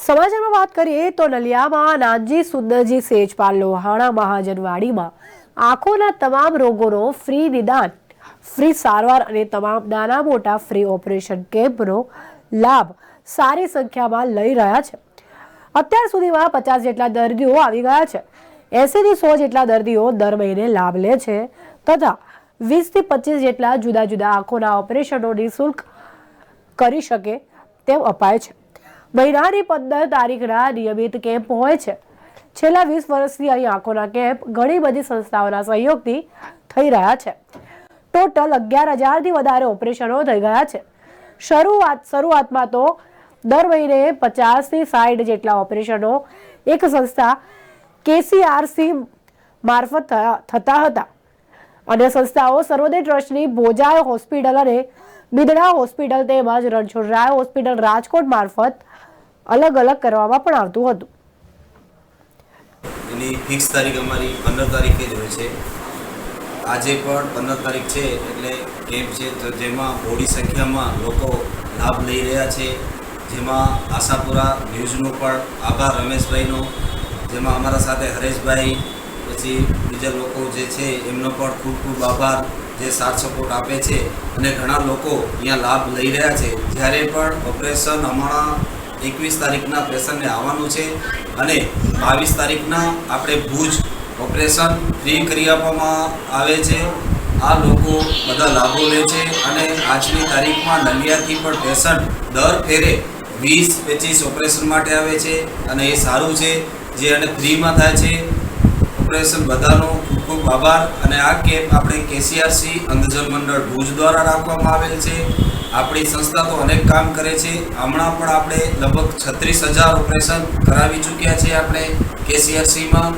સમાચારમાં વાત કરીએ તો નલિયામાં નાનજી સુંદરજી સેજપાલ લોહાણા મહાજનવાડીમાં આંખોના તમામ રોગોનો ફ્રી નિદાન, ફ્રી સારવાર અને તમામ નાના મોટા ફ્રી ઓપરેશન કેમ્પનો લાભ સારી સંખ્યામાં લઈ રહ્યા છે. અત્યાર સુધીમાં પચાસ જેટલા દર્દીઓ આવી ગયા છે. એસીથી સો જેટલા દર્દીઓ દર મહિને લાભ લે છે તથા વીસથી પચીસ જેટલા જુદા જુદા આંખોના ઓપરેશનો નિઃશુલ્ક કરી શકે તેમ અપાય છે. મહિનાની પંદર તારીખના નિયમિત કેમ્પ હોય છે. છેલ્લા વીસ વર્ષથી અહીં આંખોના કેમ્પ ઘણી બધી સંસ્થાઓના સહયોગથી થઈ રહ્યા છે. ટોટલ અગિયાર હજારથી વધારે ઓપરેશનો થઈ ગયા છે. શરૂઆત, શરૂઆતમાં તો દર મહિને પચાસથી સાઠ જેટલા ઓપરેશનો એક સંસ્થા કેસીઆરસી મારફત થતા હતા. અને સંસ્થાઓ સર્વોદય ટ્રસ્ટની ભોજાય હોસ્પિટલ અને બિદડા હોસ્પિટલ તેમજ રણછોડરાય હોસ્પિટલ રાજકોટ મારફત અલગ અલગ કરવામાં પણ આવતું હતું. એની ફિક્સ તારીખ અમારી પંદર તારીખે જ હોય છે. આજે પણ પંદર તારીખ છે, એટલે કેમ્પ છે તો જેમાં બોડી સંખ્યામાં લોકો લાભ લઈ રહ્યા છે. જેમાં આશાપુરા ન્યૂઝનો પણ આભાર, રમેશભાઈનો. જેમાં અમારા સાથે હરેશભાઈ, પછી બીજા લોકો જે છે, એમનો પણ ખૂબ ખૂબ આભાર, જે સાથ સપોર્ટ આપે છે. અને ઘણા લોકો અહીંયા લાભ લઈ રહ્યા છે. જ્યારે પણ ઓપરેશન હમણાં એકવીસ તારીખના પેશન્ટને આવવાનું છે અને બાવીસ તારીખના આપણે ભુજ ઓપરેશન ફ્રી કરી આપવામાં આવે છે. આ લોકો બધા લાભો લે છે અને આજની તારીખમાં નલિયાથી પણ પેશન્ટ દર ફેરે વીસ, પચીસ ઓપરેશન માટે આવે છે અને એ સારું છે જે અને ફ્રીમાં થાય છે. ઓપરેશન બધાનો ખૂબ ખૂબ આભાર અને આ કેમ્પ આપણે કેસીઆરસી અંધજન મંડળ ભુજ દ્વારા રાખવામાં આવેલ છે. આપણી સંસ્થા તો અનેક કામ કરે છે. હમણાં પણ આપણે લગભગ છત્રીસ હજાર ઓપરેશન કરાવી ચૂક્યા છે આપણે કેસીઆરસીમાં.